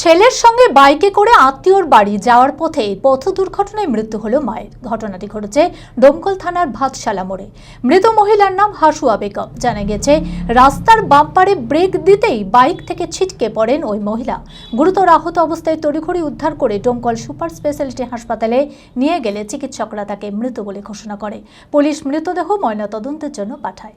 ছেলের সঙ্গে বাইকে করে আত্মীয়র বাড়ি যাওয়ার পথে পথ দুর্ঘটনায় মৃত্যু হলো মায়ের। ঘটনাটি ঘটেছে ডোমকল থানার ভাতশালা মোড়ে। মৃত মহিলার নাম হাসুয়া বেগম। জানা গেছে, রাস্তার বাম্পারে ব্রেক দিতেই বাইক থেকে ছিটকে পড়েন ওই মহিলা। গুরুতর আহত অবস্থায় তড়িঘড়ি উদ্ধার করে ডোমকল সুপার স্পেশালিটি হাসপাতালে নিয়ে গেলে চিকিৎসকরা তাকে মৃত বলে ঘোষণা করে। পুলিশ মৃতদেহ ময়নাতদন্তের জন্য পাঠায়।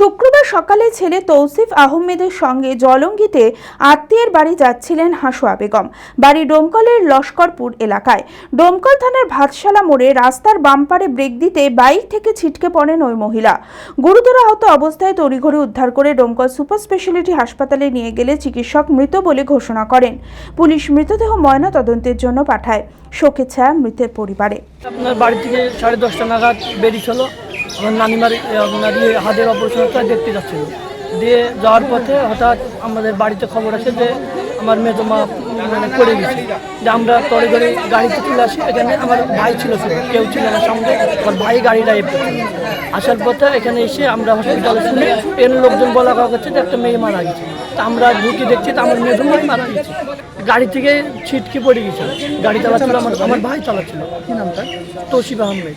শুক্রবার সকালে ছেলে তৌসিফ আহমেদের সঙ্গে জলঙ্গিতে আত্মীয়ের বাড়ি যাচ্ছিলেন হাসুয়া বেগম। বাড়ি ডোমকলের লস্করপুর এলাকায়। ডোমকল থানার ভাতশালা মোড়ে রাস্তার বাম্পারে ব্রেক দিতে বাইক থেকে ছিটকে পড়েন ওই মহিলা। গুরুতর আহত অবস্থায় তড়িঘড়ি উদ্ধার করে ডোমকল সুপার স্পেশালিটি হাসপাতালে নিয়ে গেলে চিকিৎসক মৃত বলে ঘোষণা করেন। পুলিশ মৃতদেহ ময়না তদন্তের জন্য পাঠায়। শোকের ছায়া মৃতের পরিবারে। আপনার বাড়ি থেকে সাড়ে দশটা নাগাদ বেরিয়েছিল আমার নানিমার আপনার ইয়ে হাতের অপারেশনটা দেখতে যাচ্ছিল। দিয়ে যাওয়ার পথে হঠাৎ আমাদের বাড়িতে খবর আসে যে আমার মেজো মা মানে করে গেছে। যে আমরা তরে করে গাড়িতে চলে আসি এখানে আমার ভাই ছিল শুধু কেউ ছিল না সঙ্গে আমার ভাই গাড়ি ড্রাইভ আসার পথে এখানে এসে আমরা হসপিটালে শুনে এর লোকজন বলা করছে যে একটা মেয়ে মারা গেছে। তা আমরা ঢুকে দেখছি তো আমার মেজো মাই মারা গেছে। গাড়ি থেকে ছিটকে পড়ে গেছে। গাড়ি চালাচ্ছিল আমার আমার ভাই চালাচ্ছিল। কি নামটা তৌসিফ আহমেদ।